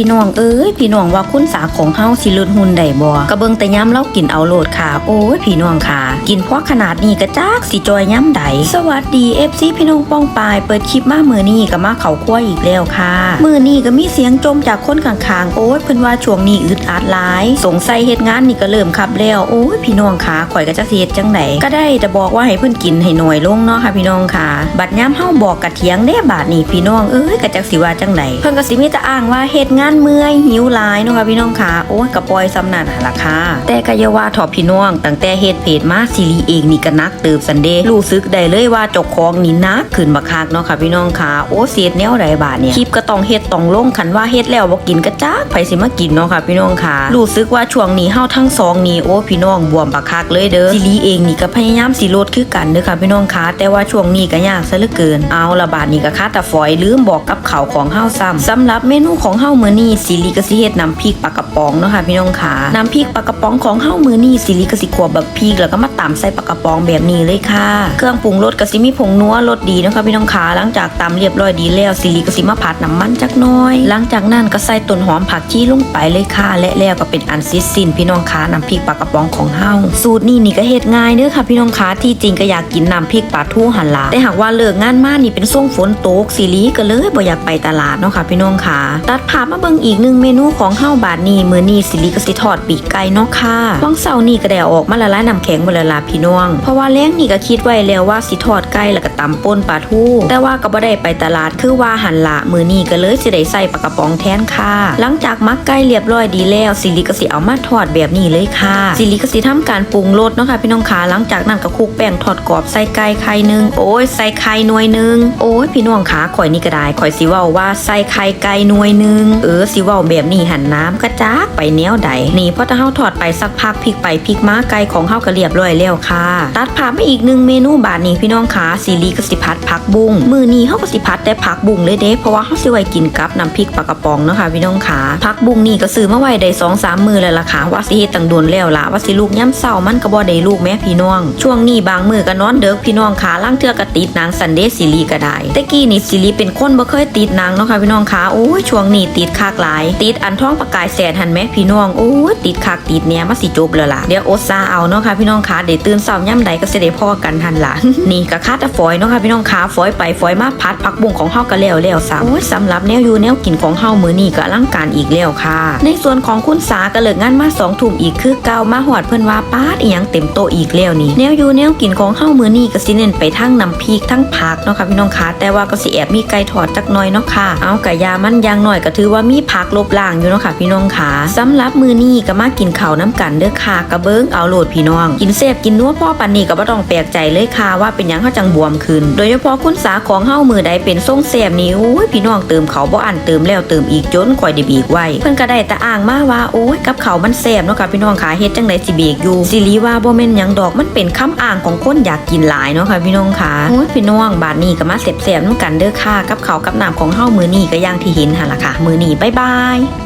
พี่น้องเอ้ยพี่น้องว่าคุณสาของเฮาสิลดหุ่นได้บ่กระเบิงแต่ย้ำเล่ากินเอาโหลดค่ะ โอ้ยพี่น้องค่ะ กินเพราะขนาดนี้กระจากสิจอยย้ำใดสวัสดี FC พี่น้องป้องปายเปิดคลิปมามือนี้ก็มาเขาครัวอีกแล้วค่ะ มือนี้ก็มีเสียงจมจากคนข้างๆโอ้ยเพิ่นว่าช่วงนี้อึดอัดหลาย สงสัยเฮ็ดงานนี่ก็เริ่มขับแล้วโอ้ยพี่น้องค่ะข่อยก็จะเฮ็ดจังไดก็ได้แต่บอกว่าให้เพิ่นกินให้หน่อยลงเนาะค่ะพี่น้องค่ะ บัดย้ำเฮาบอกกระเถียงเด้บาดนี้พี่น้องเอ้ยก็จักสิว่าจังไดเพิ่นก็สิมีแต่อ้างว่าเฮ็ดงานเมื่อยหิวหลายเนาะค่ะพี่น้องค่ะโอ้ยก็ปอยซ้ำนันหั่นล่ะค่ะแต่ก็อย่าว่าถอพี่น้องตั้งแต่เฮ็ดเพจมาซีรีเองนี่ก็นักเติบสันเดรู้สึกได้เลยว่าจ้าของนี่นักขึ้นบักคักเนาะค่ะพี่น้องค่ะโอ้เสียดแนวใดบาดเนี่ยคลิปก็ต้องเฮ็ดต้องลงคันว่าเฮ็ดแล้วบ่กินก็จักไผสิมากินเนาะค่ะพี่น้องค่ะรู้สึกว่าช่วงนี้เฮาทั้งสองนี่โอ้พี่น้องบวมบักคักเลยเด้อซีรีเองนี่ก็พยายามสิลดคือกันเด้อค่ะพี่น้องค่ะแต่ว่าช่วงนี้ก็ยากซะเหลือเกิน เอาละบาดนี้ก็คาแต่ฝอยลืมบอกกับเขาวของเฮาซ้ำสำหรับเมนูของเฮามื้อนซีรีส์ก็สิเฮ็ดน้ำพริกปลากระป๋องเนาะค่ะพี่น้องค่ะน้ำพริกปลากระป๋องของเฮามือนี้ซีรีส์ก็สิกวบบักพริกแล้วก็มาตำใส่ปากกระป๋องแบบนี้เลยค่ะ เครื่องปรุงรสกสิมีผงนัวรสดีนะคะพี่น้องค่ะหลังจากตำเรียบร้อยดีแล้วซีรีส์ก็สิมาผัดน้ำมันจักน้อย หลังจากนั้นก็ใส่ต้นหอมผักชีลงไปเลยค่ะ และแล้วก็เป็นอันเสร็จสิ้นพี่น้องค่ะน้ำพริกปากกระป๋องของเฮาสูตรนี้นี่ก็เฮ็ดง่ายเด้อค่ะพี่น้องค่ะที่จริงก็อยากกินน้ำพริกปลาทูหันละแต่หากว่าเลิกงานมานี่เป็นช่วงฝนตกซีรีส์ก็เลยบ่อยากไปตลาดเนาะค่ะพี่น้องค่ะตัดภาพมาเบิ่งอีกหนึ่งเมนูของเฮาบาดนี้มือนี้ซีรีส์ก็สิทอดปีกไก่เนาะค่ะวังเสาร์นี้ก็ได้เอาออกมาละลายน้ำแข็งบ่ละลาพี่น้อง เพราะว่าแล้งนี่ก็คิดไว้แล้วว่าสิทอดไก่แล้วก็ตำป่นปลาทูแต่ว่าก็บ่ได้ไปตลาดคือว่าหันละมือนี้ก็เลยสิได้ใส่ปลากระป๋องแทนค่ะ หลังจากมักไก่เรียบร้อยดีแล้วซิลิก็สิเอามาทอดแบบนี้เลยค่ะซิลิก็สิทำการปรุงรสเนาะค่ะพี่น้องขาหลังจากนั้นก็คลุกแป้งทอดกรอบใส่ไก่ไข่หนึงโอ้ยใส่ไข่หน่วยหนึงโอ้ยพี่น้องขาข่อยนี่ก็ได้ข่อยสิว้าว่าใส่ไข่ไก่หน่วยหนึงเออสิว้าแบบนี้หันน้ำกระจากไปแนวใดนี่พอถ้าเฮาทอดไปสักพักพลิกไปพลิกมาไก่ของเฮาก็เรียบร้อยแล้วค่ะ ตัดภาพมาอีกหนึ่งเมนูบาดนี้พี่น้องขาซิลิก็สิพัดผักบุ้งมือนี้เฮาก็สิพัดแต่ผักบุ้งเลยเด้เพราะว่าเฮาสิไว้กินกับน้ำพริกปลากระป๋องเนาะค่ะพี่น้องขาผักบุ้งนี่ก็ซื้อมาไว้ได้สองสามมือแล้วล่ะค่ะว่าสิเฮ็ดตังโดนแล้วล่ะว่าสิลูกย่ำเศร้ามันก็บ่ได้ลูกแม่พี่น้อง ช่วงนี้บางมือก็นอนเด็กพี่น้องขาล่างเทือกก็ติดนางซันเดย์ซิลีก็ได้แต่กี้นี่ซิลีเป็นคนบ่เคยติดนางเนาะค่ะพี่น้องขาโอ้ยช่วงนี้ติดคักหลาย ติดอันท้องประกายแสนหันแม่พี่น้องโอ้ยติดคักติดเนี่ยมาสิจบแล้วล่ะเดี๋ยวอดซาเอาเนาะค่ะพี่น้องขาเดี๋ยวตื่นเช้าย่ำใดก็เสิได้พ่อกันทันล่ะนี่ก็คาดแต่ฝอยเนาะค่ะพี่น้องขาฝอยไปฝอยมาพัดผักบุ้งของเฮาก็แล้วแล้วซ้ำโอ้ยสำหรับแนวอยู่แนวกินของเฮามือนี้ก็อลังการอีกแล้วค่ะ ในส่วนของคุณสาก็เลิกงานมาสองทุ่มอีกคือเก่ามาหอดเพิ่นว่าป้าดอีหยังเต็มโตอีกแล้วนี่แนวอยู่แนวกินของเฮามือนี้ก็สิเน้นไปทั้งน้ำพริกทั้งผักเนาะค่ะพี่น้องคะแต่ว่าก็สิแอบมีไก่ทอดจักน่อยเนาะค่ะ เอากะยามันอยางหน่อยก็ถือว่ามีผักลบล้างอยู่เนาะค่ะพี่น้องคะสำหรับมือนี้ก็มากินข้าวน้ำกันเด้อค่ะกระเบิ้งเอาโหลดพี่น้อง กินเสพกินนัวพ่อปันนี่ก็บ่ต้องแปลกใจเลยค่ะว่าเป็นยังเฮาจังบวมขึ้น โดยเฉพาะคุณสาของเฮามือใดเป็นทรงแสบนี่โอ้ยพี่น้องเติมเขาบ่อันเติมแล้วเติมอีกจนข่อยได้บีกไว้ เพิ่นก็ได้แต่อ้างมาว่าโอ้ยกับเขามันแสบเนาะค่ะพี่น้องค่ะเฮ็ดจังไดสิเบกอยู่สิริว่าบ่แม่นหยังดอกมันเป็นคำอ้างของคนอยากกินหลายเนาะค่ะพี่น้องค่ะโอ้ยพี่น้องบาดนี้ก็มาแสบๆนำกันเด้อค่ะกับเขากับน้ำของเฮามือนี้ก็อย่างที่เห็นหั่นล่ะค่ะมื้อนี้บ๊ายบาย